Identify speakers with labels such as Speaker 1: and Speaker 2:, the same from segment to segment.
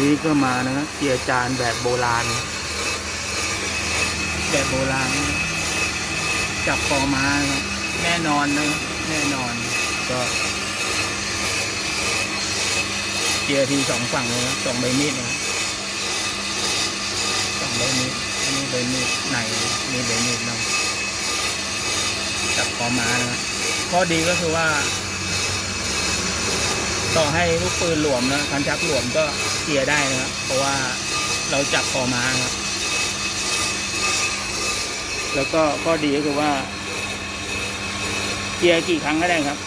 Speaker 1: นี้ก็มานะครับเจียจานแบบโบราณ แบบโบราณ จับคอมานะแน่นอนนะแน่นอน ก็เจียทีสองฝั่งเลยนะสองใบมีดนะครับสองใบมีดอันนี้ใบมีดในนี่ใบมีดนอกจับคอมานะข้อดีก็คือว่า ต่อให้ลูกปืนหลวมนะคันชักหลวมก็เกียร์ได้นะครับ เพราะว่าเราจับคอมาครับ แล้วก็ข้อดีก็คือว่าเกียร์กี่ครั้งก็ได้ครับ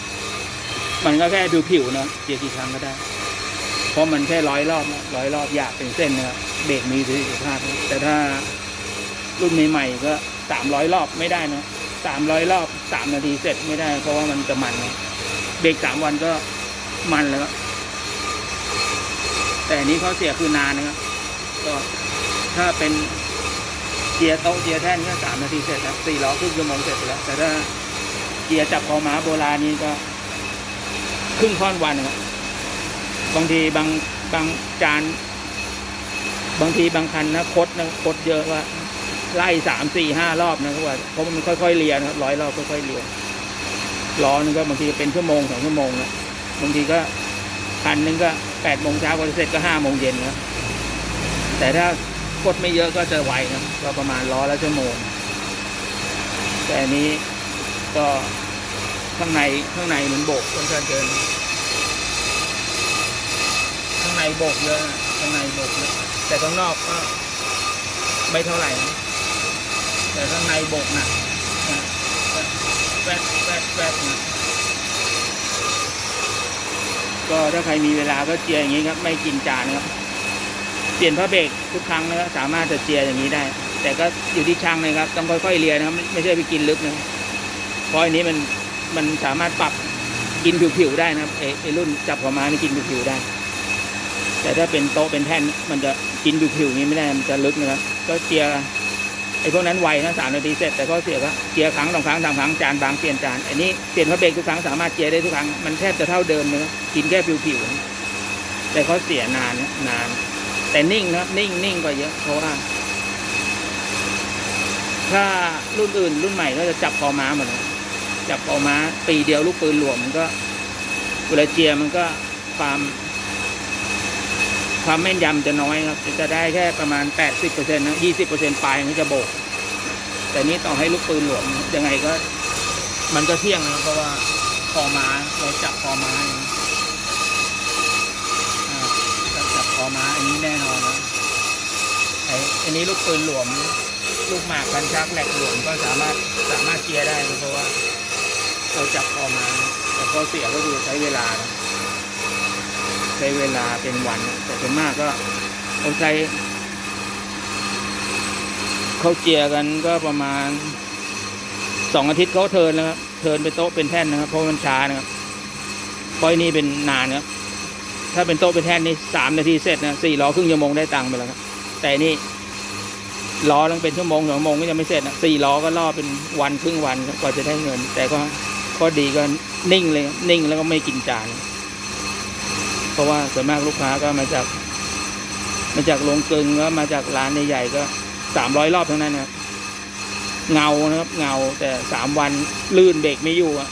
Speaker 1: มันก็แค่ดูผิวนะเกียร์กี่ครั้งก็ได้ เพราะมันแค่ร้อยรอบนะร้อยรอบหยาบเป็นเส้นนะครับเบรกมีสิทธิภาพแต่ถ้ารุ่นใหม่ๆก็สามร้อยรอบไม่ได้นะสามร้อยรอบสามนาทีเสร็จไม่ได้ เพราะว่ามันจะมันเบรกสามวันก็ มันแล้วครับแต่นี้เขาเสียคือนานนะครับก็ถ้าเป็นเกียร์โต๊ะเกียร์แท่นก็สามนาทีเสร็จครับสี่ล้อครึ่งชั่วโมงเสร็จไปแล้ว แต่ถ้าเกียร์จับคอม้าโบราณนี้ก็ ครึ่งค่อนวันครับบางทีบางบางจาน บางทีบางคันนะคดนะคดเยอะว่าไล่สามสี่ห้ารอบนะครับว่าเพราะมันค่อยๆเรียนครับร้อยรอบค่อยๆเรียนล้อนึงก็บางทีเป็นชั่วโมงสองชั่วโมงนะ บางทีก็คันหนึงก็แปดโมงเช้ากว่าจะเสร็จก็ห้าโมงเย็นนะแต่ถ้าคดไม่เยอะก็จะไวนะก็ประมาณล้อละชั่วโมง แต่อันนี้ก็ข้างในข้างในมันโบกค่อนข้างเกินข้างในโบกเยอะนะข้างในโบกเยอะแต่ข้างนอกก็ไม่เท่าไหร่นะแต่ข้างในโบกหนักแวดแวดแวดนะ ก็ถ้าใครมีเวลาก็เจียอย่างนี้ครับ ไม่กินจานครับ เปลี่ยนพระเบรกทุกครั้งนะครับสามารถจะเจียอย่างนี้ได้ แต่ก็อยู่ที่ช่างนะครับ ต้องค่อยๆเรียนนะครับไม่ไม่ใช่ไปกินลึกนะเพราะอันนี้มันมันสามารถปรับกินผิวๆได้นะครับไอ้รุ่นจับหัวมานี่กินผิวๆได้ แต่ถ้าเป็นโต๊ะเป็นแท่นมันจะกินผิวๆนี้ไม่ได้มันจะลึกนะครับ ก็เจีย ไอ้พวกนั้นไวนะสามนาทีเสร็จแต่ก็เสียก็เจียครั้งสองครั้งสามครั้งจานบางเปลี่ยนจานอันนี้เปลี่ยนพระเบรกทุกครั้งสามารถเจียได้ทุกครั้งมันแทบจะเท่าเดิมเลยนะกินแค่ผิวๆแต่เขาเสียนานนะนาน แต่นิ่งนะครับนิ่งนิ่งกว่าเยอะเพราะว่าถ้ารุ่นอื่น รุ่นใหม่ก็จะจับคอม้าหมดจับคอม้า ปีเดียวลูกปืนหลวมมันก็เวลาเจียมันก็ความ ความแม่นยำจะน้อยครับ จะได้แค่ประมาณ 80%นะ20%ปลายมันจะโบก แต่นี้ต่อให้ลูกปืนหลวมยังไงก็ มันก็เที่ยงนะเพราะว่าคอม้าเราจับคอม้าเนี่ยอ่าเราจับคอม้าอันนี้แน่นอนนะไอ้อันนี้ลูกปืนหลวม ลูกหมากพันชักแหลกหลวมก็สามารถสามารถเจียร์ได้นะเพราะว่าเราจับคอม้าแต่ข้อเสียก็คือใช้เวลานะ ใช้เวลาเป็นวันแต่ส่วนมากก็เขาใช้เขาเจียกันก็ประมาณสองอาทิตย์เขาเทิร์นแล้วครับเทินเป็นโต๊ะเป็นแท่นนะครับเพราะมันช้านะครับเพราะอันนี้เป็นนานครับ ถ้าเป็นโต๊ะเป็นแท่นนี่สามนาทีเสร็จนะสี่ล้อครึ่งชั่วโมงได้ตังค์ไปแล้วครับแต่นี่ล้อต้องเป็นชั่วโมงสองโมงก็ยังไม่เสร็จนะสี่ล้อก็ล่อเป็นวันครึ่งวันกว่าจะได้เงิน แต่ก็ข้อดีก็นิ่งเลยนิ่งแล้วก็ไม่กินจาน เพราะว่าส่วนมากลูกค้าก็มาจาก มาจากโรงกลึงแล้วมาจากร้านใหญ่ๆก็สามร้อยรอบทั้งนั้นนะเงานะครับ เงาแต่สามวันลื่นเบรกไม่อยู่อะ